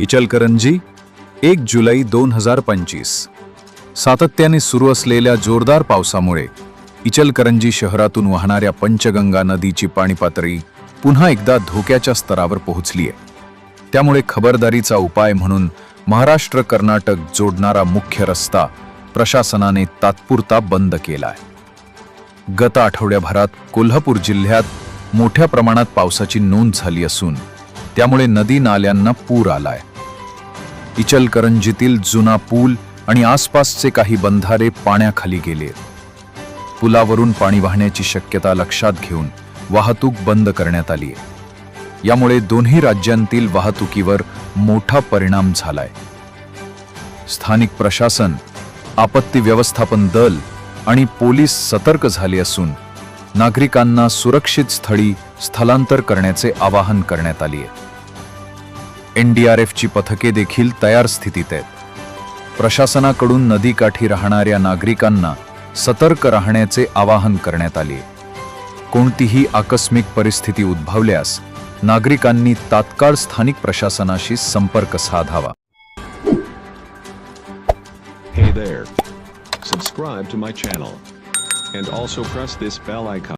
इचलकरंजी एक जुलै दोन हजार पंचवीस. सातत्याने सुरू असलेल्या जोरदार पावसामुळे इचलकरंजी शहरातून वाहणाऱ्या पंचगंगा नदीची पाणी पातळी पुन्हा एकदा धोक्याच्या स्तरावर पोहोचली आहे. त्यामुळे खबरदारीचा उपाय म्हणून महाराष्ट्र कर्नाटक जोडणारा मुख्य रस्ता प्रशासनाने तात्पुरता बंद केला आहे. गत आठवड्याभरात कोल्हापूर जिल्ह्यात मोठ्या प्रमाणात पावसाची नोंद झाली असून त्यामुळे नदी नाल्यांना पूर आलाय. इचलकरंजीतील जुना पूल आणि आसपासचे काही बंधारे पाण्याखाली गेले. पुलावरून पाणी वाहण्याची शक्यता लक्षात घेऊन वाहतूक बंद करण्यात आली आहे यामुळे दोन्ही राज्यांतील वाहतुकीवर मोठा परिणाम झालाय. स्थानिक प्रशासन आपत्ती व्यवस्थापन दल आणि पोलीस सतर्क झाले असून नागरिकांना सुरक्षित स्थळी स्थलांतर करण्याचे आवाहन करण्यात आले आहे एनडीआरएफची पथके देखील तयार स्थितीत आहेत प्रशासनाकडून नदीकाठी राहणाऱ्या नागरिकांना सतर्क राहण्याचे आवाहन करण्यात आले कोणतीही आकस्मिक परिस्थिती उद्भवल्यास नागरिकांनी तात्काळ स्थानिक प्रशासनाशी संपर्क साधावा Hey there. Subscribe to my channel. And also press this bell icon.